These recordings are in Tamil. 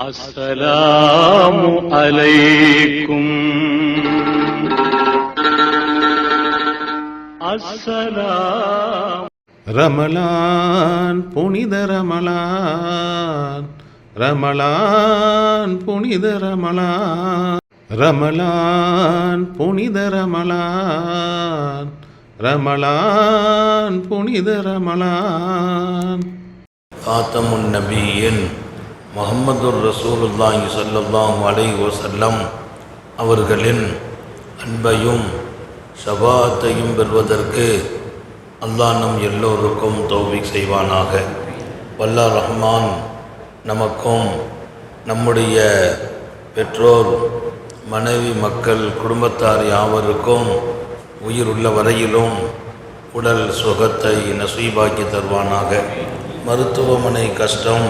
السلام عليكم السلام ரமலான் புனித ரமலான் ரமலான் புனித ரமலான் ரமலான் புனித ரமலான் ரமலான் புனித ரமலான் காத்தமுன் நபியின் முகமது ரசூலுல்லாஹி ஸல்லல்லாஹு அலை வசல்லம் அவர்களின் அன்பையும் சபாத்தையும் பெறுவதற்கு அல்லாஹ் நம் எல்லோருக்கும் தோல்வி செய்வானாக. வல்லா ரஹ்மான் நமக்கும் நம்முடைய பெற்றோர் மனைவி மக்கள் குடும்பத்தார் யாவருக்கும் உயிர் உள்ள வரையிலும் உடல் சுகத்தை நசீபாக்கி தருவானாக. மருத்துவமனை கஷ்டம்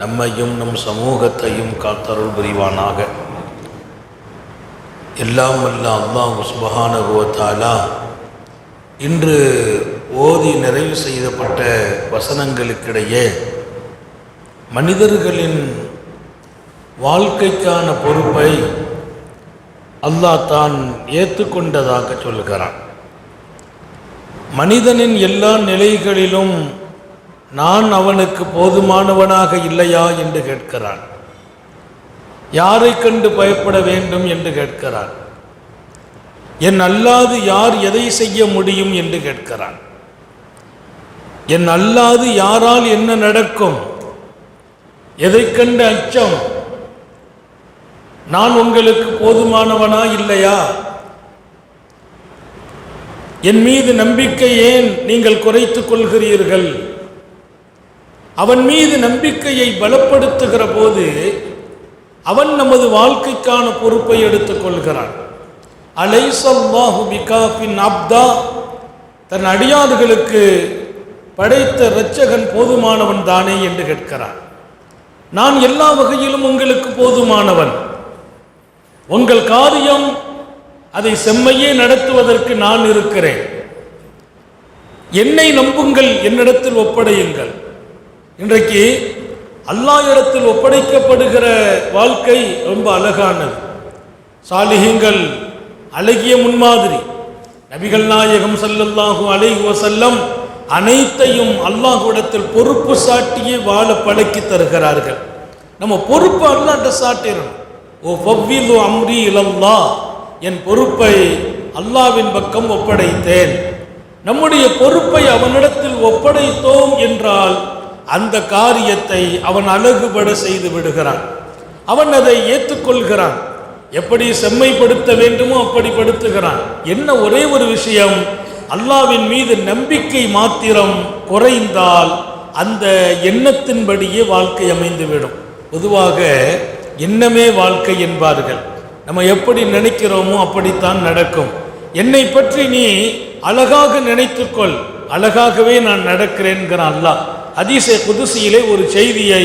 நம்மையும் நம் சமூகத்தையும் காத்தருள் புரிவானாக. எல்லாம் வல்ல அல்லாஹ் சுபஹானுவத்தாலா இன்று ஓதி நிறைவு செய்யப்பட்ட வசனங்களுக்கிடையே மனிதர்களின் வாழ்க்கைக்கான பொறுப்பை அல்லாஹ் தான் ஏற்றுக்கொண்டதாக சொல்கிறான் மனிதனின் எல்லா நிலைகளிலும் நான் அவனுக்கு போதுமானவனாக இல்லையா என்று கேட்கிறான். யாரை கண்டு பயப்பட வேண்டும் என்று கேட்கிறான். என் அல்லாது யார் எதை செய்ய முடியும் என்று கேட்கிறான். என் அல்லாது யாரால் என்ன நடக்கும்? எதை கண்டு அச்சம்? நான் உங்களுக்கு போதுமானவனா இல்லையா? என் மீது நம்பிக்கை ஏன் நீங்கள் குறைத்துக் கொள்கிறீர்கள்? அவன் மீது நம்பிக்கையை பலப்படுத்துகிற போது அவன் நமது வாழ்க்கைக்கான பொறுப்பை எடுத்துக் கொள்கிறான். அலைசல்லாஹு பிகாபின் அப்தா தன் அடியாறுகளுக்கு படைத்த இரட்சகன் போதுமானவன் தானே என்று கேட்கிறான் நான் எல்லா வகையிலும் உங்களுக்கு போதுமானவன். உங்கள் காரியம் அதை செம்மையே நடத்துவதற்கு நான் இருக்கிறேன். என்னை நம்புங்கள் என்னிடத்தில் ஒப்படையுங்கள். இன்றைக்கு அல்லாஹ் இடத்தில் ஒப்படைக்கப்படுகிற வாழ்க்கை ரொம்ப அழகானது. சாலிகங்கள் அழகிய முன்மாதிரி. நபிகள் நாயகம் ஸல்லல்லாஹு அலைஹி செல்லம் அனைத்தையும் அல்லாஹுடத்தில் பொறுப்பு சாட்டியே வாழ பழக்கி தருகிறார்கள். நம்ம பொறுப்பு அல்லாட்ட சாட்டிடணும். ஓ ஃபவ்விது அம்ரி இலல்லா என் பொறுப்பை அல்லாவின் பக்கம் ஒப்படைத்தேன். நம்முடைய பொறுப்பை அவனிடத்தில் ஒப்படைத்தோம் என்றால் அந்த காரியத்தை அவன் அழகுபட செய்து விடுகிறான். அவன் அதை ஏற்றுக்கொள்கிறான். எப்படி செம்மைப்படுத்த வேண்டுமோ அப்படி படுத்துகிறான். என்ன ஒரே ஒரு விஷயம் அல்லாவின் மீது நம்பிக்கை மாத்திரம் குறைந்தால் அந்த எண்ணத்தின்படியே வாழ்க்கை அமைந்துவிடும். பொதுவாக எண்ணமே வாழ்க்கை என்பார்கள். நம்ம எப்படி நினைக்கிறோமோ அப்படித்தான் நடக்கும். என்னை பற்றி நீ அழகாக நினைத்துக்கொள். அழகாகவே நான் நடக்கிறேன்கிறான் அல்லாஹ். அதிசய குதுசியிலே ஒரு செய்தியை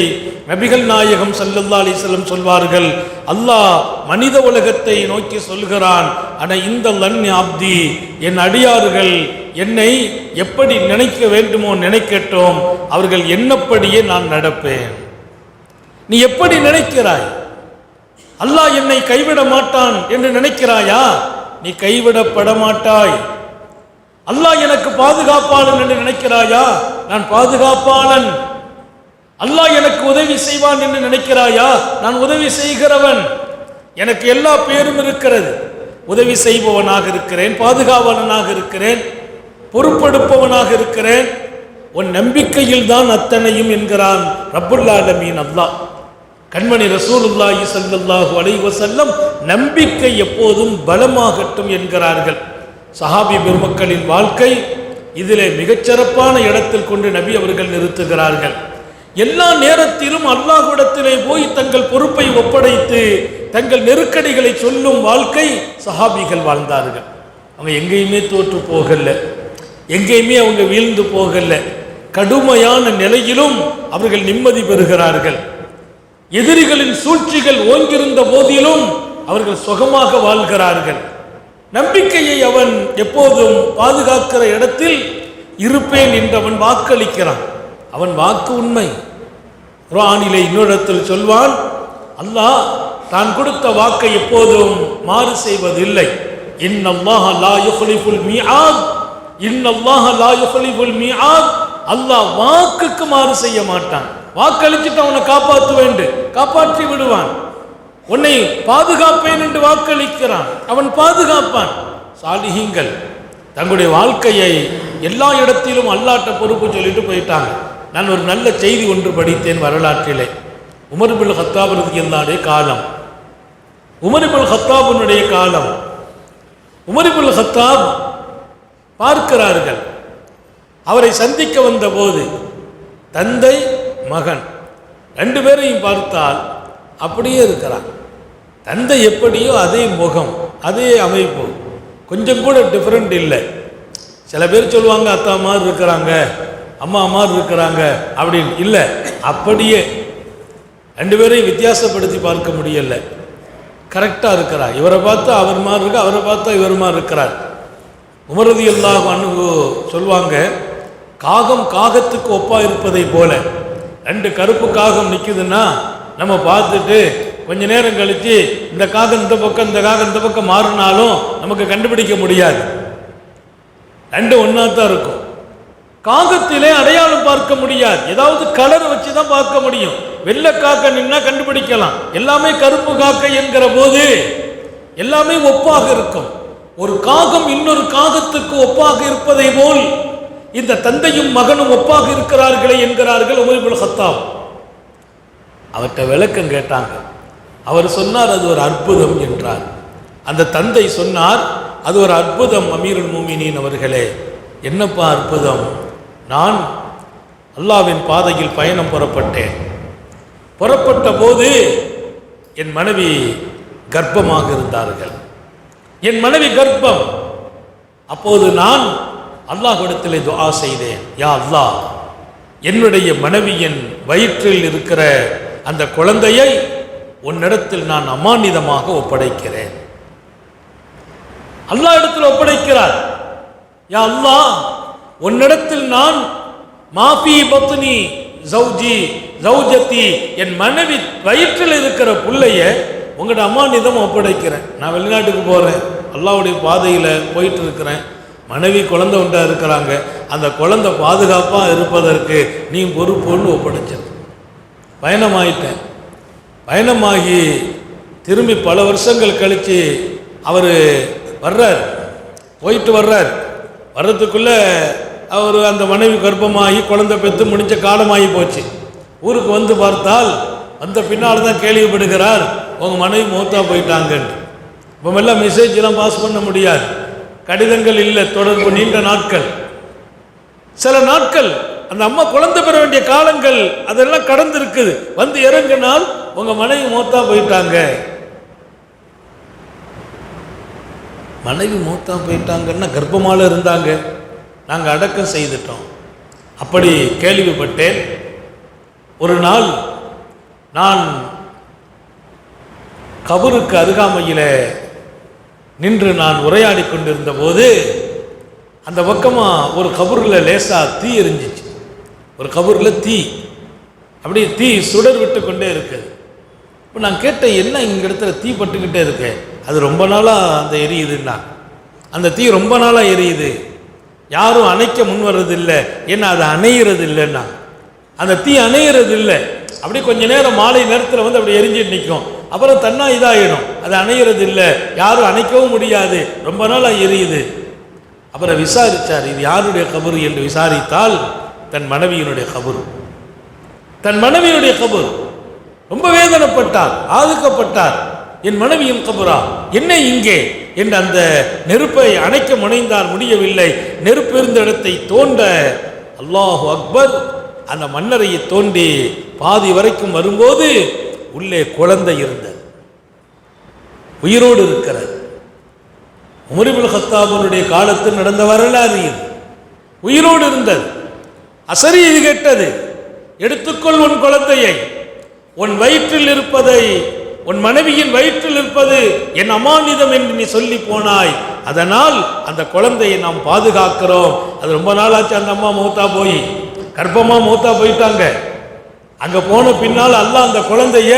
நபிகள் நாயகம் சல்லல்லா அலிஸ்லம் சொல்வார்கள். அல்லாஹ் மனித உலகத்தை நோக்கி சொல்கிறான். ஆனால் இந்த லன் அப்தி என் அடியார்கள் என்னை எப்படி நினைக்க வேண்டுமோ நினைக்கட்டும். அவர்கள் என்னப்படியே நான் நடப்பேன். நீ எப்படி நினைக்கிறாய்? அல்லாஹ் என்னை கைவிட மாட்டான் என்று நினைக்கிறாயா? நீ கைவிடப்பட மாட்டாய். அல்லாஹ் எனக்கு பாதுகாப்பாளன் என்று நினைக்கிறாயா? நான் பாதுகாப்பாளன். அல்லாஹ் எனக்கு உதவி செய்வான் என்று நினைக்கிறாயா? நான் உதவி செய்கிறவன். எனக்கு எல்லா பேரும் இருக்கிறது. உதவி செய்பவனாக இருக்கிறேன் பாதுகாவலனாக இருக்கிறேன் பொறுப்பெடுப்பவனாக இருக்கிறேன். உன் நம்பிக்கையில் தான் அத்தனையும் என்கிறான் ரப்புல்லாலமீன் அல்லாஹ். கண்மணி ரசூலுல்லாஹி ஸல்லல்லாஹு அலைவசல்லம் நம்பிக்கை எப்போதும் பலமாகட்டும் என்கிறார்கள். சஹாபி பெருமக்களின் வாழ்க்கை இதிலே மிகச்சிறப்பான இடத்தில் கொண்டு நபி அவர்கள் நிறுத்துகிறார்கள். எல்லா நேரத்திலும் அல்லாஹ்விடத்திலே போய் தங்கள் பொறுப்பை ஒப்படைத்து தங்கள் நெருக்கடிகளை சொல்லும் வாழ்க்கை சஹாபிகள் வாழ்ந்தார்கள். அவங்க எங்கேயுமே தோற்று போகல. எங்கேயுமே அவங்க வீழ்ந்து போகல. கடுமையான நிலையிலும் அவர்கள் நிம்மதி பெறுகிறார்கள். எதிரிகளின் சூழ்ச்சிகள் ஓங்கியிருந்த போதிலும் அவர்கள் சுகமாக வாழ்கிறார்கள். நம்பிக்கையை அவன் எப்போதும் பாதுகாக்கிற இடத்தில் இருப்பேன் என்று அவன் வாக்களிக்கிறான். அவன் வாக்கு உண்மை. குரானிலே இன்னொருத்தில் சொல்வான் அல்லாஹ் தான் கொடுத்த வாக்கை எப்போதும் மாறு செய்வதில்லை. இன்னல்லாஹ லா யுக்லிஃபுல் மீஆத். இன்னல்லாஹ லா யுக்லிஃபுல் மீஆத். அல்லாஹ் வாக்குக்கு மாறு செய்ய மாட்டான். வாக்களிச்சுட்டு அவனை காப்பாற்ற வேண்டு காப்பாற்றி விடுவான். உன்னை பாதுகாப்பேன் என்று வாக்களிக்கிறான். அவன் பாதுகாப்பான். சாலிஹீங்கள் தங்களுடைய வாழ்க்கையை எல்லா இடத்திலும் அல்லாட்ட பொறுப்பு சொல்லிட்டு போயிட்டாங்க. நான் ஒரு நல்ல செய்தி ஒன்று படித்தேன் வரலாற்றிலே. உமர்பில் ஹத்தாபுக்கு எல்லாருடைய காலம். உமரிபுல் ஹத்தாபுனுடைய காலம். உமரிபுல் ஹத்தாப் பார்க்கிறார்கள். அவரை சந்திக்க வந்தபோது தந்தை மகன் ரெண்டு பேரையும் பார்த்தால் அப்படியே இருக்கிறான். தந்தை எப்படியோ அதே முகம் அதே அமைப்பு. கொஞ்சம் கூட டிஃப்ரெண்ட் இல்லை. சில பேர் சொல்லுவாங்க அத்தா மாதிரி இருக்கிறாங்க அம்மா மாதிரி இருக்கிறாங்க அப்படின்னு. இல்லை அப்படியே. ரெண்டு பேரையும் வித்தியாசப்படுத்தி பார்க்க முடியல. கரெக்டாக இருக்கிறார். இவரை பார்த்தா அவர் மாதிரி இருக்கு அவரை பார்த்தா இவர் மாதிரி இருக்கிறார். உமரதி எல்லாம் அணுகு சொல்லுவாங்க காகம் காகத்துக்கு ஒப்பாக இருப்பதை போல ரெண்டு கருப்பு காகம் நிற்குதுன்னா நம்ம பார்த்துட்டு கொஞ்ச நேரம் கழித்து இந்த காகம் இந்த பக்கம் இந்த காகம் இந்த பக்கம் மாறினாலும் நமக்கு கண்டுபிடிக்க முடியாது. ரெண்டு ஒன்றா தான் இருக்கும். காகத்திலே அடையாளம் பார்க்க முடியாது. ஏதாவது கலர் வச்சு தான் பார்க்க முடியும். வெள்ளை காக்கை நின்னா கண்டுபிடிக்கலாம். எல்லாமே கருப்பு காக்கை என்கிற போது எல்லாமே ஒப்பாக இருக்கும். ஒரு காகம் இன்னொரு காகத்துக்கு ஒப்பாக இருப்பதை போல் இந்த தந்தையும் மகனும் ஒப்பாக இருக்கிறார்களே என்கிறார்கள் உமரிபுல் ஹத்தாம் அவர்கிட்ட விளக்கம் கேட்டாங்க. அவர் சொன்னார் அது ஒரு அற்புதம் என்றார். அந்த தந்தை சொன்னார் அது ஒரு அற்புதம் அமீருல் மூமினின் அவர்களே. என்னப்பா அற்புதம்? நான் அல்லாவின் பாதையில் பயணம் புறப்பட்டேன். புறப்பட்ட போது என் மனைவி கர்ப்பமாக இருந்தார்கள். என் மனைவி கர்ப்பம். அப்போது நான் அல்லாஹ்விடத்திலே துவா செய்தேன். யா அல்லாஹ் என்னுடைய மனைவியின் வயிற்றில் இருக்கிற அந்த குழந்தையை உன்னிடத்தில் நான் அமானிதமாக ஒப்படைக்கிறேன். அல்லா இடத்தில் ஒப்படைக்கிறார். யா அல்லா உன்னிடத்தில் நான் மாபி பத்னி ஜௌஜி ஜௌஜத்தி என் மனைவி வயிற்றில் இருக்கிற பிள்ளைய உங்கள்கிட்ட அமானிதம் ஒப்படைக்கிறேன். நான் வெளிநாட்டுக்கு போகிறேன் அல்லாவுடைய பாதையில் போயிட்டு இருக்கிறேன் மனைவி குழந்தை ஒன்றா இருக்கிறாங்க. அந்த குழந்தை பாதுகாப்பாக இருப்பதற்கு நீ பொறுப்புன்னு ஒப்படைச்சது. பயணமாயிட்டேன். பயணமாகி திரும்பி பல வருஷங்கள் கழித்து அவர் வர்றார். போயிட்டு வர்றார். வர்றதுக்குள்ளே அவர் அந்த மனைவி கர்ப்பமாகி குழந்தை பெற்று முடிஞ்ச காலமாகி போச்சு. ஊருக்கு வந்து பார்த்தால் வந்த பின்னால் தான் கேள்விப்படுகிறார் உங்கள் மனைவி மூத்தா போயிட்டாங்கன்னு. இப்போ எல்லாம் மெசேஜ்லாம் பாஸ் பண்ண முடியாது. கடிதங்கள் இல்லை தொடர்பு நீண்ட நாட்கள். சில நாட்கள் அந்த அம்மா குழந்தை பெற வேண்டிய காலங்கள் அதெல்லாம் கடந்து இருக்குது வந்து இறங்கினால் உங்க மனைவி மூத்தா போயிட்டாங்க. மனைவி மூத்தா போயிட்டாங்கன்னா கர்ப்பமால இருந்தாங்க. நாங்கள் அடக்கம் செய்துட்டோம். அப்படி கேள்விப்பட்டேன். ஒரு நாள் நான் கபருக்கு அருகாமையில் நின்று நான் உரையாடி கொண்டிருந்த போது அந்த பக்கமாக ஒரு கபூரில் லேசாக தீ எரிஞ்சிச்சு. ஒரு கபூரில் தீ. அப்படியே தீ சுடர் விட்டு கொண்டே இருக்குது. இப்போ நான் கேட்டேன் என்ன இங்கே இடத்துல தீ பட்டுக்கிட்டே இருக்கு. அது ரொம்ப நாளாக அந்த எரியுதுன்னா. அந்த தீ ரொம்ப நாளாக எரியுது. யாரும் அணைக்க முன் வர்றதில்லை. ஏன்னா அது அணையிறது இல்லைன்னா அந்த தீ அணையிறது இல்லை அப்படியே கொஞ்ச நேரம் மாலை நேரத்தில் வந்து அப்படி எரிஞ்சிட்டு நிற்கும் அப்புறம் தன்னா இதாகிடும் அது அணையிறது இல்லை யாரும் அணைக்கவும் முடியாது. ரொம்ப நாளாக எரியுது. அப்புறம் விசாரிச்சார் இது யாருடைய கபரு? என்று விசாரித்தால் தன் மனைவியினுடைய கபரு. தன் மனைவியுடைய கபரு. ரொம்ப வேதனைப்பட்டார் ஆதுக்கப்பட்டார் என் மனைவியும் கபுரா என்ன இங்கே? என்று அந்த நெருப்பை அணைக்க முனைந்தார் முடியவில்லை. நெருப்பு இருந்த இடத்தை தோண்ட அல்லாஹு அக்பர் அந்த மன்னரையை தோண்டி பாதி வரைக்கும் வரும்போது உள்ளே குழந்தை இருந்தது. உயிரோடு இருக்கிறது. உமரிபுல் ஹத்தாபனுடைய காலத்தில் நடந்த வரலாறு இது. உயிரோடு இருந்தது. அசரி இது கேட்டது எடுத்துக்கொள் உன் குழந்தையை. உன் வயிற்றில் இருப்பதை உன் மனைவியின் வயிற்றில் இருப்பது என் அமானிதம் என்று நீ சொல்லி போனாய். அதனால் அந்த குழந்தையை நாம் பாதுகாக்கிறோம். அது ரொம்ப நாளாச்சு அந்த அம்மா மூத்தா போய். கர்ப்பமா மூத்தா போயிட்டாங்க. அங்க போன பின்னால் அல்லாஹ் அந்த குழந்தைய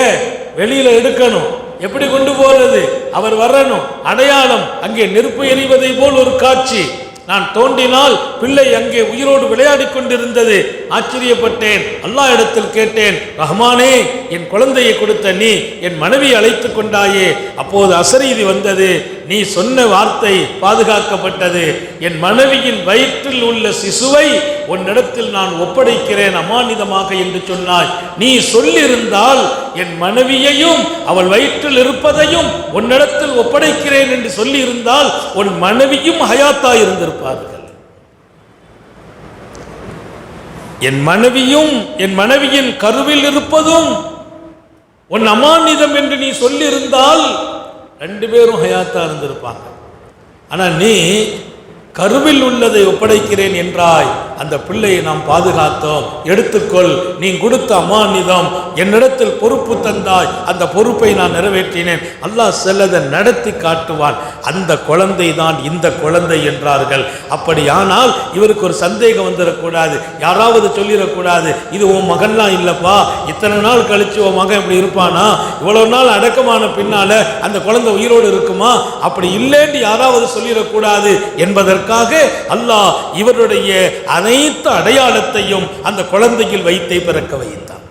வெளியில எடுக்கணும். எப்படி கொண்டு போறது? அவர் வரணும். அடையாளம் அங்கே நெருப்பு எறிவதை போல் ஒரு காட்சி. நான் தோண்டினால் பிள்ளை அங்கே உயிரோடு விளையாடிக் கொண்டிருந்தது. ஆச்சரியப்பட்டேன். அல்லா இடத்தில் கேட்டேன் ரஹ்மானே என் குழந்தையை கொடுத்த நீ என் மனைவி அழைத்து கொண்டாயே. அப்போது அசரீதி வந்தது. நீ சொன்ன வார்த்தை பாதுகாக்கப்பட்டது. என் மனைவியின் வயிற்றில் உள்ள சிசுவை உன்னிடத்தில் நான் ஒப்படைக்கிறேன் அமானிதமாக என்று சொன்னாய். நீ சொல்லியிருந்தால் என் மனைவியையும் அவள் வயிற்றில் இருப்பதையும் உன்னிடத்தில் ஒப்படைக்கிறேன் என்று சொல்லியிருந்தால் உன் மனைவியும் ஹயாத்தா இருந்திருப்பார்கள். என் மனைவியும் என் மனைவியின் கருவில் இருப்பதும் உன் அமானிதம் என்று நீ சொல்லியிருந்தால் ரெண்டு பேரும் ஹயாத்தாக இருந்திருப்பாங்க. ஆனால் நீ கருவில் உள்ளதை ஒப்படைக்கிறேன் என்றாய். அந்த பிள்ளையை நாம் பாதுகாத்தோம். எடுத்துக்கொள் நீ கொடுத்த அமானிதம் என்னிடத்தில் பொறுப்பு தந்தாய். அந்த பொறுப்பை நான் நிறைவேற்றினேன். அல்லாஹ் செல்லதை நடத்தி காட்டுவான். அந்த குழந்தை தான் இந்த குழந்தை என்றார்கள். அப்படியானால் இவருக்கு ஒரு சந்தேகம் வந்துடக்கூடாது யாராவது சொல்லிடக்கூடாது. இது உன் மகன்லாம் இல்லைப்பா. இத்தனை நாள் கழிச்சு உன் மகன் இப்படி இருப்பானா? இவ்வளவு நாள் அடக்கமான பின்னால அந்த குழந்தை உயிரோடு இருக்குமா? அப்படி இல்லைன்னு யாராவது சொல்லிடக்கூடாது. என்பதற்காக அல்லாஹ் இவருடைய அனைத்து அடையாளத்தையும் அந்த குழந்தையில் வைத்தே பிறக்க வைத்தான்.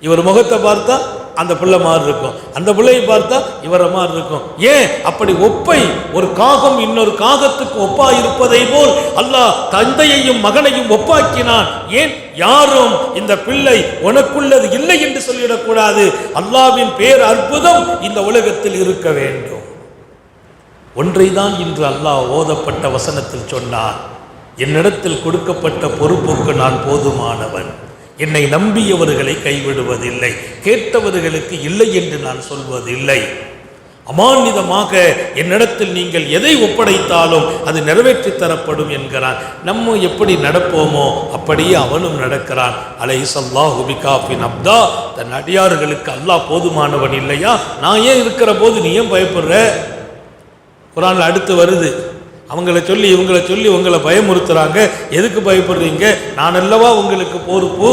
இவர் முகத்தை பார்த்தா அந்த பிள்ளை மாதிரி இருக்கும். அந்த பிள்ளையை பார்த்தா இவரை மாதிரி இருக்கும். ஏன்? அப்படி ஒப்பை ஒரு காகம் இன்னொரு காகத்துக்கு ஒப்பா இருப்பதை போல் அல்லாஹ் தந்தையையும் மகனையும் ஒப்பாக்கினான். ஏன்? யாரும் இந்த பிள்ளை உனக்குள்ளது இல்லை என்று சொல்லிடக்கூடாது. அல்லாவின் பேர் அற்புதம் இந்த உலகத்தில் இருக்க வேண்டும். ஒன்றைதான் இன்று அல்லாஹ் ஓதப்பட்ட வசனத்தில் சொன்னான். என்னிடத்தில் கொடுக்கப்பட்ட பொறுப்புக்கு நான் போதுமானவன். என்னை நம்பியவர்களை கைவிடுவதில்லை கேட்டவர்களுக்கு இல்லை என்று நான் சொல்வதில்லை. அமானிதமாக என்னிடத்தில் நீங்கள் எதை ஒப்படைத்தாலும் அது நிறைவேற்றி தரப்படும் என்கிறான். நம்ம எப்படி நடப்போமோ அப்படியே அவனும் நடக்கிறான். அலை சல்லாஹு பிகாஃபின் அப்தா தன் அடியார்களுக்கு அல்லாஹ் போதுமானவன் இல்லையா? நான் ஏன் இருக்கிற போது நீ ஏன் பயப்படுற? குரான்ல அடுத்து வருது அவங்கள சொல்லி இவங்கள சொல்லி உங்களை பயமுறுத்துறாங்க. எதுக்கு பயப்படுறீங்க? நான் அல்லவா உங்களுக்கு பொறுப்பு?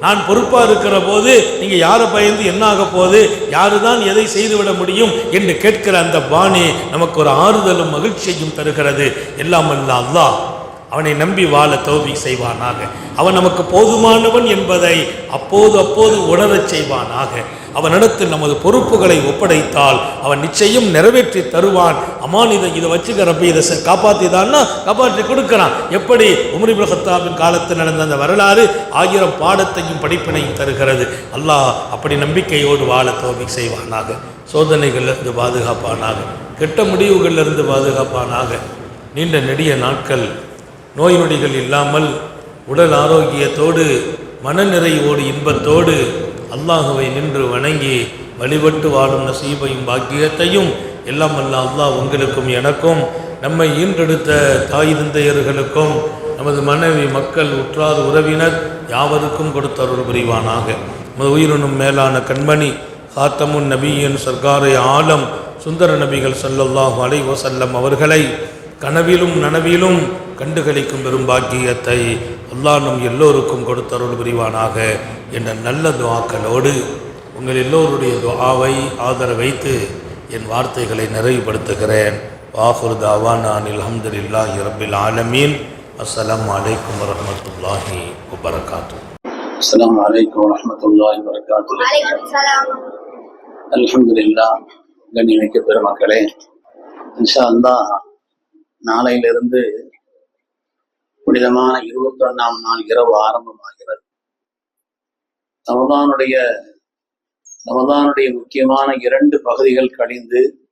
நான் பொறுப்பாக இருக்கிற போது நீங்கள் யாரை பயந்து என்ன ஆக போகுது? யாரு தான் எதை செய்துவிட முடியும் என்று கேட்கிற அந்த பாணி நமக்கு ஒரு ஆறுதலும் மகிழ்ச்சியையும் தருகிறது. எல்லாம் அல்ல அல்லாஹ். அவனை நம்பி வாழ தௌபி செய்வானாக. அவன் நமக்கு போதுமானவன் என்பதை அப்போது அப்போது உணரச் செய்வானாக. அவனிடத்தில் நமது பொறுப்புகளை ஒப்படைத்தால் அவன் நிச்சயம் நிறைவேற்றி தருவான். அமானிதம் இதை வச்சுக்க ரப்பி இதை காப்பாற்றிதான்னா காப்பாற்றி கொடுக்கிறான். எப்படி? உமரி பிரகத்தாவின் காலத்தில் நடந்த அந்த வரலாறு ஆயிரம் பாடத்தையும் படிப்பினையும் தருகிறது. அல்லாஹ் அப்படி நம்பிக்கையோடு வாழ தோல்வி செய்வானாக. சோதனைகளிலிருந்து பாதுகாப்பானாக. கெட்ட முடிவுகளிலிருந்து பாதுகாப்பானாக. நீண்ட நெடிய நாட்கள் நோய் நொடிகள் இல்லாமல் உடல் ஆரோக்கியத்தோடு மனநிறைவோடு இன்பத்தோடு அல்லாஹுவை நின்று வணங்கி வழிபட்டு வாழும் நசீபையும் பாக்கியத்தையும் எல்லாம் அல்ல அல்லாஹ் உங்களுக்கும் எனக்கும் நம்மை ஈன்றெடுத்த தாய் தந்தையர்களுக்கும் நமது மனைவி மக்கள் உற்றார் உறவினர் யாவருக்கும் கொடுத்தருள் புரிவானாக. நமது உயிரினும் மேலான கண்மணி காத்தமுன் நபியின் சர்க்காரை ஆலம் சுந்தர நபிகள் சல்லல்லாஹு அலை வஸல்லம் அவர்களை கனவிலும் நனவிலும் கண்டுகளிக்கும் பெரும் பாக்கியத்தை அல்லாஹ் நம் எல்லோருக்கும் கொடுத்தருள் புரிவானாக என்ற நல்ல துஆக்களோடு உங்கள் எல்லோருடைய துஆவை ஆதரவைத்து என் வார்த்தைகளை நிறைவுபடுத்துகிறேன் வாஹுர் தாவான் அல்ஹம்துலில்லாஹி ரப்பில் ஆலமீன் அஸ்ஸலாமு அலைக்கும் வரஹ்மத்துல்லாஹி வபரகாத்துஹு السلام عليكم ورحمة الله وبركاته வலைக்கும் சலாம் அல்ஹம்துலில்லா கண்ணியமிக்க பெருமக்களே இன்ஷா அல்லாஹ் நாளையிலிருந்து புனிதமான இருபத்தி ஒன்றாம் நாள் இரவு ஆரம்பமாகிறது. ரமதானுடைய ரமதானுடைய முக்கியமான இரண்டு பகுதிகள் கழிந்து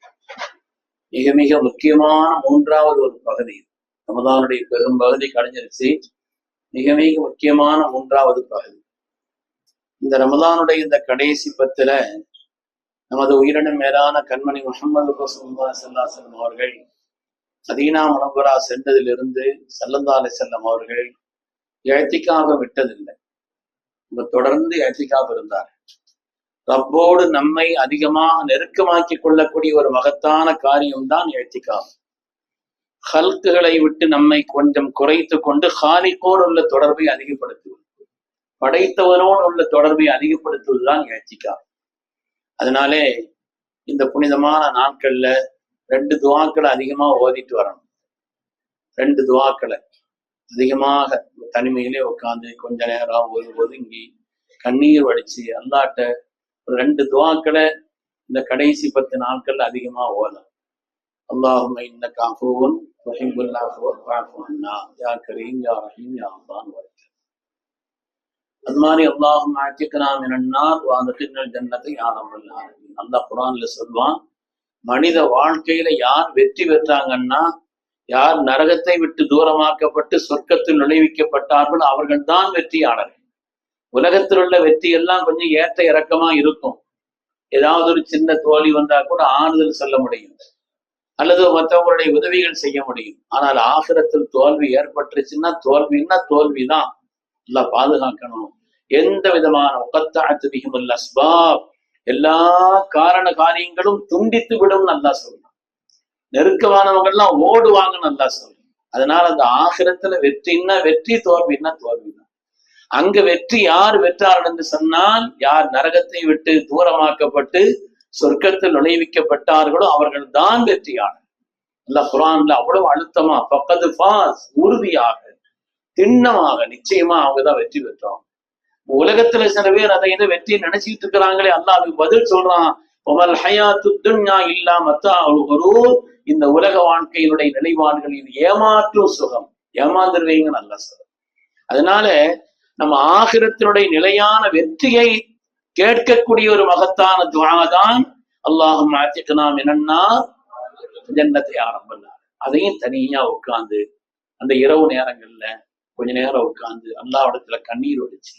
மிக மிக முக்கியமான மூன்றாவது ஒரு பகுதி ரமதானுடைய பெரும் பகுதி கழிஞ்சிருச்சு. மிக மிக முக்கியமான மூன்றாவது பகுதி. இந்த ரமதானுடைய இந்த கடைசி பத்துல நமது உயிரினும் மேலான கண்மணி முகமது ரசூல்லா சல்லாசலம் அவர்கள் சதீனா முனவரா சென்றதிலிருந்து செல்லந்தாலை செல்லம் அவர்கள் எழுத்திக்காக விட்டதில்லை. இவர் தொடர்ந்து எழுத்திக்காக இருந்தார் ரப்போடு நம்மை அதிகமாக நெருக்கமாக்கி கொள்ளக்கூடிய ஒரு மகத்தான காரியம்தான் எழுத்திக்காக ஹல்குகளை விட்டு நம்மை கொஞ்சம் குறைத்து கொண்டு ஹாலிக்கோடு உள்ள தொடர்பை அதிகப்படுத்துவது படைத்தவரோடு உள்ள தொடர்பை அதிகப்படுத்துவதுதான் எழுத்திக்காக அதனாலே இந்த புனிதமான நாட்கள்ல ரெண்டு துவாக்களை அதிகமா ஓதிட்டு வரணும். ரெண்டு துவாக்களை அதிகமாக தனிமையிலே உட்காந்து கொஞ்ச நேரம் ஒரு ஒதுங்கி கண்ணீர் வடிச்சு அல்லாட்ட ரெண்டு துவாக்களை இந்த கடைசி பத்து நாட்கள்ல அதிகமா ஓதலாம். அல்லாஹும் இன்ன காஃபூன் யா கரீம் யா ரஹீம் யா அல்லாஹ் அது மாதிரி அல்லாஹும் ஆட்சிக்கனா மினன்னார் அந்த ஜன்னத்தை யாரும் அல்லாஹ் குரான்ல சொல்லுவான் மனித வாழ்க்கையில யார் வெற்றி பெற்றாங்கன்னா யார் நரகத்தை விட்டு தூரமாக்கப்பட்டு சொர்க்கத்தில் நுழைவிக்கப்பட்டார்கள் அவர்கள் தான் வெற்றியாளர்கள். உலகத்தில் உள்ள வெற்றி எல்லாம் கொஞ்சம் ஏற்ற இறக்கமா இருக்கும். ஏதாவது ஒரு சின்ன தோல்வி வந்தா கூட ஆறுதல் சொல்ல முடியும். அல்லது மற்றவங்களுடைய உதவிகள் செய்ய முடியும். ஆனால் ஆசிரத்தில் தோல்வி ஏற்பட்டுருச்சுன்னா தோல்வின்னா தோல்விதான். நல்லா பாதுகாக்கணும். எந்த விதமான உகத்தாத்து மிகும் அஸ்பாப் எல்லா காரண காரியங்களும் துண்டித்து விடும் நல்லா சொல்லணும் நெருக்கமானவங்கள்லாம் ஓடுவாங்கன்னு நல்லா சொல்லணும் அதனால அந்த ஆகிரத்துல வெற்றின்னா வெற்றி தோல்வின்னா தோல்விதான் அங்க வெற்றி யார் வெற்றார்கள் என்று சொன்னால் யார் நரகத்தை விட்டு தூரமாக்கப்பட்டு சொர்க்கத்தில் நுழைவிக்கப்பட்டார்களோ அவர்கள் தான் வெற்றியாளர். அல்ல குரான்ல அவ்வளவு அழுத்தமா பக்கத்து பாஸ் உறுதியாக திண்ணமாக நிச்சயமா அவங்கதான் வெற்றி பெற்றோம். உலகத்துல சில பேர் அதை இதை வெற்றி நினைச்சிட்டு இருக்கிறாங்களே அல்லாஹ் அதுக்கு பதில் சொல்றான். உமல் ஹயாத்து துன்யா இல்லா மத்தா ஒரு இந்த உலக வாழ்க்கையினுடைய நிலைப்பாடுகள் ஏமாற்றும் சுகம். ஏமாந்துருவீங்க நல்ல சுகம். அதனால நம்ம ஆகிரத்தினுடைய நிலையான வெற்றியை கேட்கக்கூடிய ஒரு மகத்தான துவாதான் அல்லாஹும் ஆத்திக்கனாம் என்னன்னா ஜன்னத்தை ஆரம்பினார். அதையும் தனியா உட்கார்ந்து அந்த இரவு நேரங்கள்ல கொஞ்ச நேரம் உட்கார்ந்து அல்லாவிடத்துல கண்ணீர் ஒடிச்சு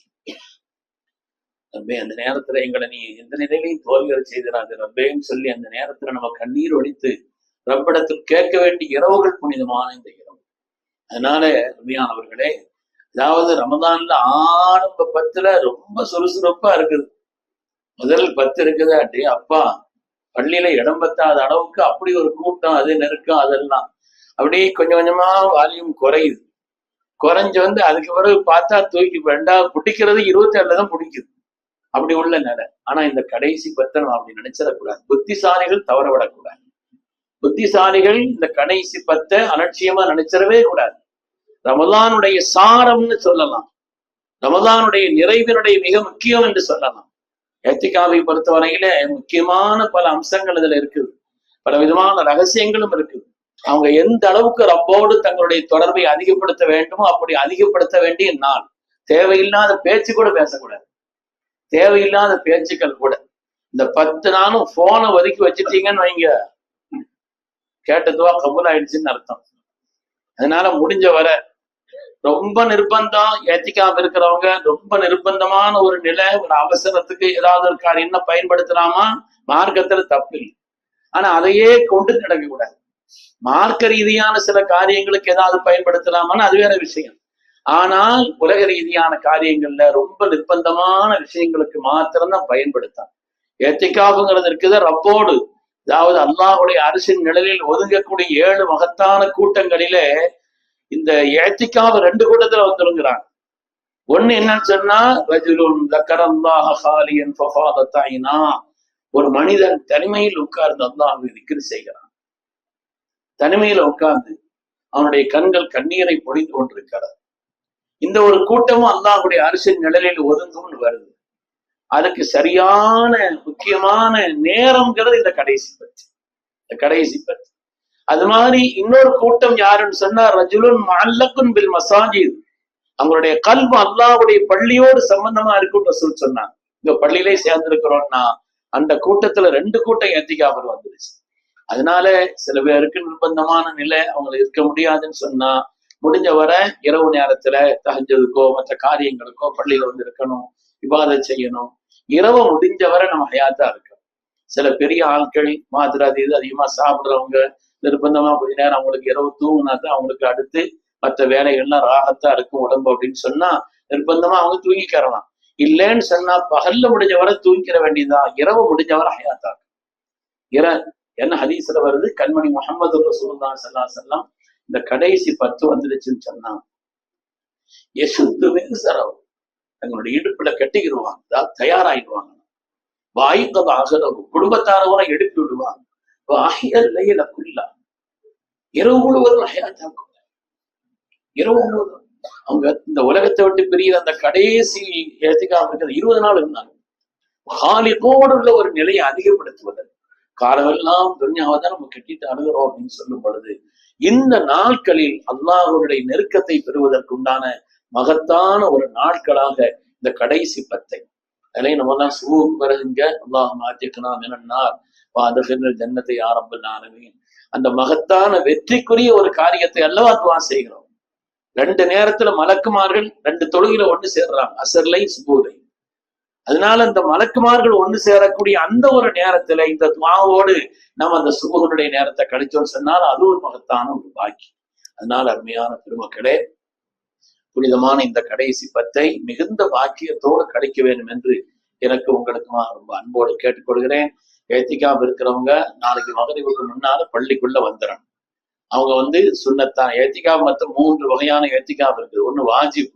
ரப்பே அந்த நேரத்துல எங்களை நீ எந்த நிலையிலையும் தோல்விகளை செய்திடாது ரப்பேன்னு சொல்லி அந்த நேரத்துல நம்ம கண்ணீர் ஒடித்து ரப்பிடத்தில் கேட்க வேண்டிய இரவுகள் புனிதமான இந்த இரவு. அதனால ரம்யானவர்களே அதாவது ரமதான்ல ஆரம்ப பத்துல ரொம்ப சுறுசுறுப்பா இருக்குது. முதல் பத்து இருக்குது அப்படி அப்பா பள்ளியில இடம் பத்தாத அளவுக்கு அப்படி ஒரு கூட்டம் அது நெருக்கம் அதெல்லாம். அப்படியே கொஞ்சம் கொஞ்சமா வால்யூம் குறையுது. குறைஞ்சு வந்து அதுக்கு பிறகு பார்த்தா தூக்கி ரெண்டாவது பிடிக்கிறது இருபத்தி ஏழுல தான் பிடிக்குது. அப்படி உள்ள நிலை. ஆனா இந்த கடைசி பத்தை நம்ம அப்படி நினைச்சிடக்கூடாது புத்திசாலிகள் தவற விடக்கூடாது புத்திசாலிகள் இந்த கடைசி பத்தை அலட்சியமா நினைச்சிடவே கூடாது. ரமதானுடைய சாரம்னு சொல்லலாம். ரமதானுடைய நிறைவினுடைய மிக முக்கியம் என்று சொல்லலாம். ஏத்திகாவை பொறுத்தவரையில முக்கியமான பல அம்சங்கள் இதுல இருக்குது. பல விதமான ரகசியங்களும் இருக்குது. அவங்க எந்த அளவுக்கு ரப்போடு தங்களுடைய தொடர்பை அதிகப்படுத்த வேண்டுமோ அப்படி அதிகப்படுத்த வேண்டிய நாள். தேவையில்லாத பேச்சு கூட பேசக்கூடாது. தேவையில்லாத பேச்சுக்கள் கூட. இந்த பத்து நாளும் போனை ஒதுக்கி வச்சுட்டீங்கன்னு வைங்க. கேட்டதுவா கபூல் ஆயிடுச்சுன்னு அர்த்தம். அதனால முடிஞ்ச வர ரொம்ப நிர்பந்தம் ஏத்திக்காம இருக்கிறவங்க ரொம்ப நிர்பந்தமான ஒரு நிலை ஒரு அவசரத்துக்கு ஏதாவது ஒரு என்ன பயன்படுத்தலாமா? மார்க்கத்துல தப்பு இல்லை ஆனா அதையே கொண்டு நடக்க கூடாது மார்க்க ரீதியான சில காரியங்களுக்கு ஏதாவது பயன்படுத்தலாமான்னு அது வேற விஷயம். ஆனால் உலக ரீதியான காரியங்கள்ல ரொம்ப நிர்பந்தமான விஷயங்களுக்கு மாத்திரம்தான் பயன்படுத்தான். ஏத்திக்காப்புங்கிறது இருக்குது ரப்போடு. அதாவது அல்லாஹுடைய அரசின் நிழலில் ஒதுங்கக்கூடிய ஏழு மகத்தான கூட்டங்களிலே இந்த ஏத்திக்காவ ரெண்டு கூட்டத்துல வந்துருங்கிறாங்க. ஒண்ணு என்னன்னு சொன்னா ரஜுலுன் தக்கரல்லாஹ ஹாலியன் ஃபஃபாதத்தாயினா. ஒரு மனிதன் தனிமையில் உட்கார்ந்து அல்லாஹ் திக்ரு செய்கிறான். தனிமையில உட்கார்ந்து அவனுடைய கண்கள் கண்ணீரை பொழிந்து கொண்டிருக்கிறது. இந்த ஒரு கூட்டமும் அல்லாஹுடைய அரசின் நிழலில் ஒதுங்கும்னு வருது. அதுக்கு சரியான முக்கியமான நேரம்ங்கிறது இந்த கடைசி பத்து. இந்த கடைசி பத்து. அது மாதிரி இன்னொரு கூட்டம் யாருன்னு சொன்னா ரஜுலுன் மல்லக்குன் பில் மசாஜித். அவங்களுடைய கல்வ அல்லாஹ்வுடைய பள்ளியோடு சம்பந்தமா இருக்கும்னு ரசூல் சொன்னாங்க. இந்த பள்ளியிலே சேர்ந்திருக்கிறோம்னா அந்த கூட்டத்துல ரெண்டு கூட்டம் ஏத்திக்காமல் வந்துருச்சு. அதனால சில பேருக்கு நிர்பந்தமான நிலை அவங்களுக்கு இருக்க முடியாதுன்னு சொன்னா முடிஞ்ச வர இரவு நேரத்துல தகஞ்சதுக்கோ மற்ற காரியங்களுக்கோ பள்ளியில வந்து இருக்கணும் விவாதம் செய்யணும். இரவு முடிஞ்ச வரை நம்ம ஹயாத்தா இருக்கணும். சில பெரிய ஆட்கள் மாத்திரை அது இது அதிகமா சாப்பிடுறவங்க நிர்பந்தமா கொஞ்ச நேரம் அவங்களுக்கு இரவு தூங்கினா தான் அவங்களுக்கு அடுத்து மற்ற வேலைகள்லாம் ராகத்தா இருக்கும் உடம்பு அப்படின்னு சொன்னா நிர்பந்தமா அவங்க தூங்கிக்கிறலாம். இல்லைன்னு சொன்னா பகல்ல முடிஞ்ச வரை தூங்கிக்கிற வேண்டியதுதான். இரவு முடிஞ்ச வரை ஹயாத்தா இர என்ன ஹதீஸ்ல வருது? கண்மணி முகமது ரசூல்லா சல்லா செல்லாம் இந்த கடைசி பத்து வந்துடுச்சுன்னு சொன்னா எசுத்து சரவு. தங்களுடைய இடுப்புல கட்டிக்கிடுவாங்க. அதாவது தயாராயிடுவாங்க. வாய்ந்தது ஆகிறது குடும்பத்தாரவரை எடுத்து விடுவாங்க. வாயல்லையில குல்லா. இரவு முழுவதும் ஹயாத்தாக்கும் இரவு முழுவதும். அவங்க இந்த உலகத்தை விட்டு பிரிகிற அந்த கடைசி ஏத்துக்காம இருக்கிறது இருபது நாள் இருந்தாங்க ஹாலிகோடு உள்ள ஒரு நிலையை அதிகப்படுத்துவதற்கு காலமெல்லாம் துன்யாவை தான் நம்ம கட்டிட்டு அணுகிறோம் அப்படின்னு சொல்லும் பொழுது இந்த நாட்களில் அல்லாஹருடைய நெருக்கத்தை பெறுவதற்கு உண்டான மகத்தான ஒரு நாட்களாக இந்த கடைசி பத்தை. அதிலே நம்ம எல்லாம் சுகுக்கு பிறகுங்க அல்லாஹ் மாத்திக்கலாம் என்னார் பாதகங்கள் ஜன்னத்தை ஆரம்ப ஆரம்பின் அந்த மகத்தான வெற்றிக்குரிய ஒரு காரியத்தை அல்லவா துவா செய்கிறோம். ரெண்டு நேரத்துல மலக்குமார்கள் ரெண்டு தொழுகில ஒன்று சேர்றாங்க. அசர்லை சுபூரை. அதனால இந்த மலக்குமார்கள் ஒன்று சேரக்கூடிய அந்த ஒரு நேரத்துல இந்த துவாவோடு நம்ம அந்த சுபகனுடைய நேரத்தை கழிச்சோம்னு சொன்னால் அது ஒரு மகத்தான ஒரு பாக்கி அதனால அருமையான பெருமக்களே புனிதமான இந்த கடைசி பத்தை மிகுந்த பாக்கியத்தோடு கழிக்க வேண்டும் என்று எனக்கு உங்களுக்குமா ரொம்ப அன்போடு கேட்டுக்கொள்கிறேன். ஏத்திக்காம இருக்கிறவங்க நாளைக்கு மகரிவுக்கு முன்னால பள்ளிக்குள்ள வந்துடணும் அவங்க வந்து சுண்ணத்தான் ஏத்திக்கா மொத்தம் மூன்று வகையான ஏத்திக்காம இருக்குது. ஒண்ணு வாஜிப்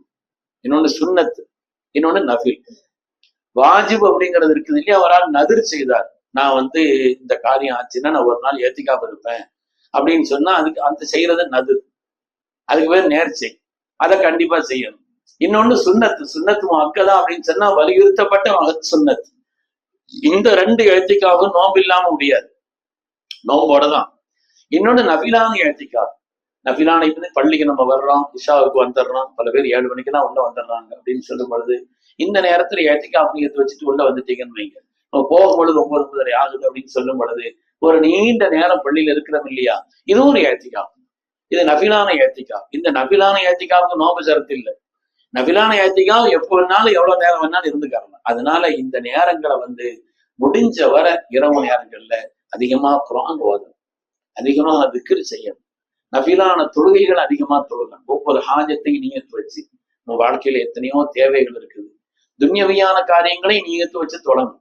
இன்னொன்னு சுண்ணத் இன்னொன்னு நஃபில். வாஜிப் அப்படிங்கிறது இருக்குது இல்லையா? அவரால் நதிர் செய்தார். நான் வந்து இந்த காரியம் ஆச்சுன்னா நான் ஒரு நாள் ஏத்திக்காம இருப்பேன் அப்படின்னு சொன்னா அதுக்கு அந்த செய்யறது நதிர். அதுக்கு பேர் நேர்ச்சை. அதை கண்டிப்பா செய்யணும். இன்னொன்னு சுண்ணத்து சுண்ணத்து மக்கதா அப்படின்னு சொன்னா வலியுறுத்தப்பட்ட மகத் சுண்ணத்து இந்த ரெண்டு எழுத்திக்காவும் நோம்பு இல்லாம முடியாது. நோம்போட தான் இன்னொன்னு நபிலான எழுத்திக்கா. நபிலான இப்படி பள்ளிக்கு நம்ம வர்றோம் இஷாவுக்கு வந்துடுறோம் பல பேர் ஏழு மணிக்கு தான் உள்ள வந்துடுறாங்க அப்படின்னு சொல்லும் பொழுது இந்த நேரத்துல ஏத்திக்கா அப்படிங்கிறது வச்சுட்டு உள்ள வந்துட்டீங்கன்னு வைங்க. போகும்பொழுது ஒன்பது ஒன்பதரை ஆகுது அப்படின்னு சொல்லும் பொழுது ஒரு நீண்ட நேரம் பள்ளியில இருக்கிறோம் இல்லையா? இதுவும் ஒரு ஏத்திக்கா. இது நபிலான ஏத்திக்கா. இந்த நபிலான ஏத்திக்காவுக்கு நோம்பு சரத்து இல்லை. நபிலான ஏத்திக்கா எப்போ வேணாலும் எவ்வளவு நேரம் வேணாலும் இருந்துக்காரலாம் அதனால இந்த நேரங்களை வந்து முடிஞ்ச வர இரவு நேரங்கள்ல அதிகமா குரான் ஓதும் அதிகமா திக்ரு செய்யணும். நபிலான தொழுகைகள் அதிகமா தொழுகணும். ஒவ்வொரு ஹாஜத்தையும் நீயத்து வச்சு நம்ம வாழ்க்கையில எத்தனையோ தேவைகள் இருக்குது. துன்யவியான காரியங்களை நீயத்து வச்சு தொடங்கும்.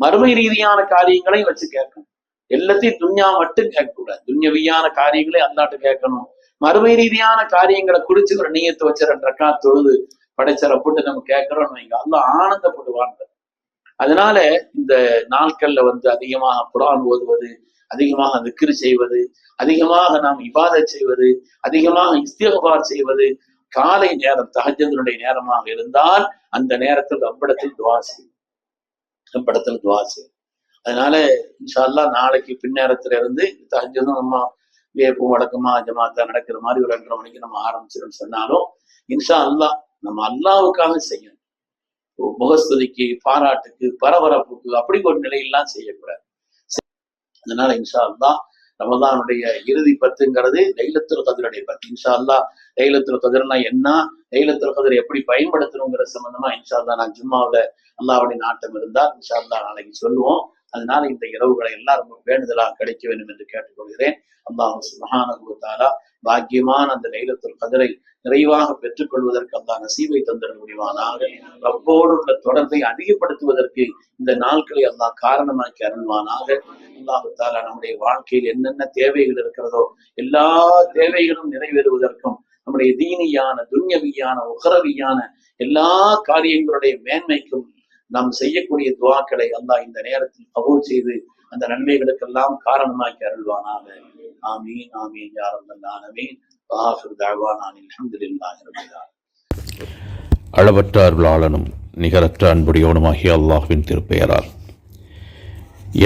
மறுமை ரீதியான காரியங்களையும் வச்சு கேட்கணும் எல்லாத்தையும் துன்யா மட்டும் கேட்கக்கூடாது. துன்யவியான காரியங்களே அந்தாட்டு கேட்கணும். மறுமை ரீதியான காரியங்களை குறிச்சு ஒரு நீயத்து வச்சு ரெண்டு ரக்கா தொழுது படைச்சரை போட்டு நம்ம கேட்கிறோம்னு வைங்க. அல்ல ஆனந்தப்படுவாங்க அதனால இந்த நாட்கள்ல வந்து அதிகமாக புறான் ஓதுவது அதிகமாக திக்ரு செய்வது அதிகமாக நாம் இபாதை செய்வது அதிகமாக இஸ்திகபார் செய்வது காலை நேரம் தஹஜனுடைய நேரமாக இருந்தால் அந்த நேரத்தில் ரப்பிடத்தில் துவாசி செய்யும். துவாசி அதனால இன்ஷால்லா நாளைக்கு பின்னேரத்துல இருந்து தகஜதும் நம்ம வேப்பும் வழக்கமா ஜமாத்தா நடக்கிற மாதிரி ஒரு ரெண்டரை மணிக்கு நம்ம ஆரம்பிச்சிடும் சொன்னாலும் இன்ஷா அல்லாஹ் நம்ம அல்லாவுக்காக செய்யணும். முகஸ்துதிக்கு பாராட்டுக்கு பரபரப்புக்கு அப்படி ஒரு நிலையெல்லாம் செய்யக்கூடாது. அதனால இன்ஷா அல்லா ரமதானுடைய இறுதி பத்துங்கிறது லைலத்துல கதிரடைய பத்து. இன்ஷா அல்லாஹ் லைலத்துல் கதிர்னா என்ன? லைலத்துல கதிர் எப்படி பயன்படுத்தணுங்கிற சம்பந்தமா இன்ஷா அல்லாஹ் நான் ஜும்மாவுல அல்லாவுடைய நாட்டம் இருந்தால் இன்ஷா அல்லாஹ் நாளைக்கு சொல்லுவோம். அதனால இந்த இரவுகளை எல்லாம் ரொம்ப வேண்டுதலாக கிடைக்க வேண்டும் என்று கேட்டுக்கொள்கிறேன். அல்லாஹ் சுபஹானகுத்தாலா பாக்கியமான அந்த லைலத்துல் கதிரை நிறைவாக பெற்றுக்கொள்வதற்கு அல்லாஹ் நசீவை தந்திட முடிவானாக ரப்போடு உள்ள தொடர்பை அதிகப்படுத்துவதற்கு இந்த நாட்களை அல்லாஹ் காரணமாக்கி அருள்வானாக. அல்லாஹுத்தாலா நம்முடைய வாழ்க்கையில் என்னென்ன தேவைகள் இருக்கிறதோ எல்லா தேவைகளும் நிறைவேறுவதற்கும் நம்முடைய தீனியான துன்யவியான உகரவியான எல்லா காரியங்களுடைய மேன்மைக்கும் நாம் செய்யக்கூடிய துவாக்களை அல்லாஹ் இந்த நேரத்தில் கபூல் செய்து அந்த நன்மைகளுக்கெல்லாம் காரணமாக்கி அருள்வானாக. ஆமீன் ஆமீன் யாரும் ஆமீன் வாஹிர் தாவானான் அல்ஹம்துலில்லாஹி ரப்பில் அளவற்ற அருளாளனும் நிகரற்ற அன்புடையவனுமாகிய அல்லாஹ்வின் திருப்பெயரால்.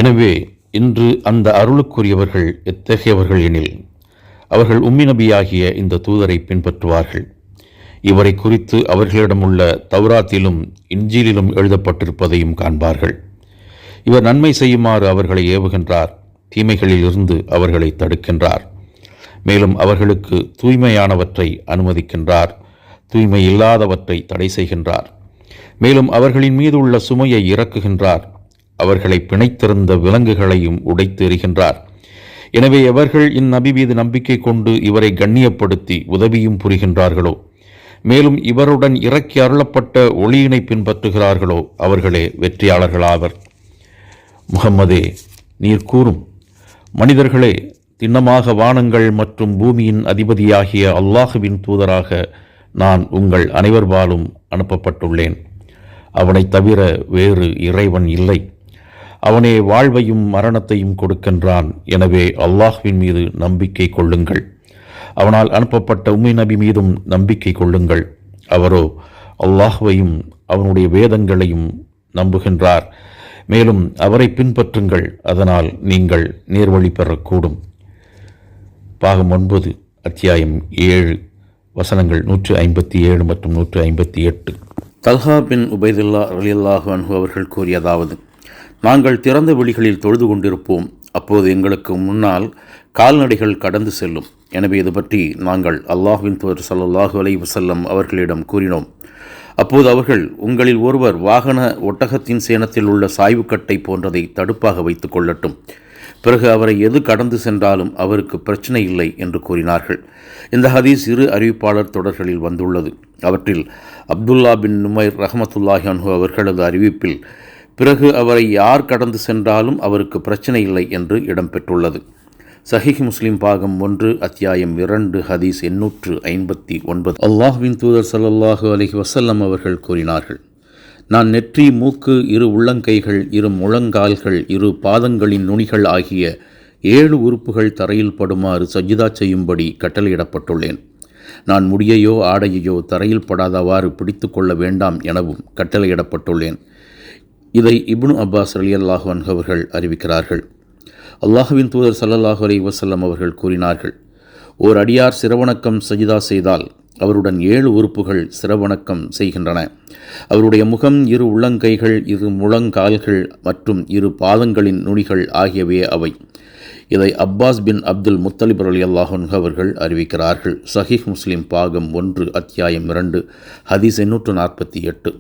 எனவே இன்று அந்த அருளுக்குரியவர்கள் எத்தகையவர்கள் எனில் அவர்கள் உம்மி நபியாகிய இந்த தூதரை பின்பற்றுவார்கள். இவரை குறித்து அவர்களிடம் உள்ள தௌராத்திலும் இஞ்சிலிலும் எழுதப்பட்டிருப்பதையும் காண்பார்கள். இவர் நன்மை செய்யுமாறு அவர்களை ஏவுகின்றார் தீமைகளிலிருந்து அவர்களை தடுக்கின்றார். மேலும் அவர்களுக்கு தூய்மையானவற்றை அனுமதிக்கின்றார் தூய்மை இல்லாதவற்றை தடை செய்கின்றார். மேலும் அவர்களின் மீது உள்ள சுமையை இறக்குகின்றார் அவர்களை பிணைத்திருந்த விலங்குகளையும் உடைத்து எறிகின்றார். எனவே எவர்கள் இந்நபி மீது நம்பிக்கை கொண்டு இவரை கண்ணியப்படுத்தி உதவியும் புரிகின்றார்களோ? மேலும் இவருடன் இறக்கி அருளப்பட்ட ஒளியினை பின்பற்றுகிறார்களோ அவர்களே வெற்றியாளர்களாவர். முகம்மதே நீர் கூறும் மனிதர்களே திண்ணமாக வானங்கள் மற்றும் பூமியின் அதிபதியாகிய அல்லாஹுவின் தூதராக நான் உங்கள் அனைவர்பாலும் அனுப்பப்பட்டுள்ளேன். அவனைத் தவிர வேறு இறைவன் இல்லை. அவனே வாழ்வையும் மரணத்தையும் கொடுக்கின்றான். எனவே அல்லாஹ்வின் மீது நம்பிக்கை கொள்ளுங்கள். அவனால் அனுப்பப்பட்ட உம்மை நபி மீதும் நம்பிக்கை கொள்ளுங்கள். அவரோ அல்லாஹுவையும் அவனுடைய வேதங்களையும் நம்புகின்றார். மேலும் அவரை பின்பற்றுங்கள் அதனால் நீங்கள் நேர்வழி பெறக்கூடும். பாகம் ஒன்பது அத்தியாயம் ஏழு வசனங்கள் நூற்று ஐம்பத்தி ஏழு மற்றும் நூற்று ஐம்பத்தி எட்டு. தல்ஹா பின் உபைதுல்லா அலியல்லாஹு அன்ஹு அவர்கள் கூறியதாவது நாங்கள் திறந்த வெளிகளில் தொழுது கொண்டிருப்போம். அப்போது எங்களுக்கு முன்னால் கால்நடைகள் கடந்து செல்லும். எனவே இது பற்றி நாங்கள் அல்லாஹ்வின் தூதர் ஸல்லல்லாஹு அலை வசல்லம் அவர்களிடம் கூறினோம். அப்போது அவர்கள் உங்களில் ஒருவர் வாகன ஒட்டகத்தின் சேனத்தில் உள்ள சாய்வுக்கட்டை போன்றதை தடுப்பாக வைத்துக் கொள்ளட்டும். பிறகு அவரை எது கடந்து சென்றாலும் அவருக்கு பிரச்சனை இல்லை என்று கூறினார்கள். இந்த ஹதீஸ் இரு அறிவிப்பாளர் தொடர்களில் வந்துள்ளது. அவற்றில் அப்துல்லா பின் நுமைர் ரஹமத்துல்லாஹி அன்ஹு அவர்களது அறிவிப்பில் பிறகு அவரை யார் கடந்து சென்றாலும் அவருக்கு பிரச்சனை இல்லை என்று இடம்பெற்றுள்ளது. சஹிஹ் முஸ்லிம் பாகம் ஒன்று அத்தியாயம் இரண்டு ஹதீஸ் எண்ணூற்று ஐம்பத்தி ஒன்பது. அல்லாஹ்வின் தூதர் ஸல்லல்லாஹு அலஹி வசல்லம் அவர்கள் கூறினார்கள் நான் நெற்றி மூக்கு இரு உள்ளங்கைகள் இரு முழங்கால்கள் இரு பாதங்களின் நுனிகள் ஆகிய ஏழு உறுப்புகள் தரையில் படுமாறு சஜிதா செய்யும்படி கட்டளையிடப்பட்டுள்ளேன். நான் முடியையோ ஆடையையோ தரையில் படாதவாறு பிடித்து கொள்ள வேண்டாம் எனவும் கட்டளையிடப்பட்டுள்ளேன். இதை இப்னு அப்பாஸ் அலி அல்லாஹ் அவர்கள் அறிவிக்கிறார்கள். அல்லாஹுவின் தூதர் சல்லல்லாஹு அலி வசல்லம் அவர்கள் கூறினார்கள் ஓர் அடியார் சிரவணக்கம் சஜிதா செய்தால் அவருடன் ஏழு உறுப்புகள் சிரவணக்கம் செய்கின்றன. அவருடைய முகம் இரு உள்ளங்கைகள் இரு முழங்கால்கள் மற்றும் இரு பாதங்களின் நுனிகள் ஆகியவையே அவை. இதை அப்பாஸ் பின் அப்துல் முத்தலிப் அலி அல்லாஹன் அவர்கள் அறிவிக்கிறார்கள். சஹீஹ் முஸ்லிம் பாகம் ஒன்று அத்தியாயம் இரண்டு ஹதீஸ் எண்ணூற்று நாற்பத்தி எட்டு.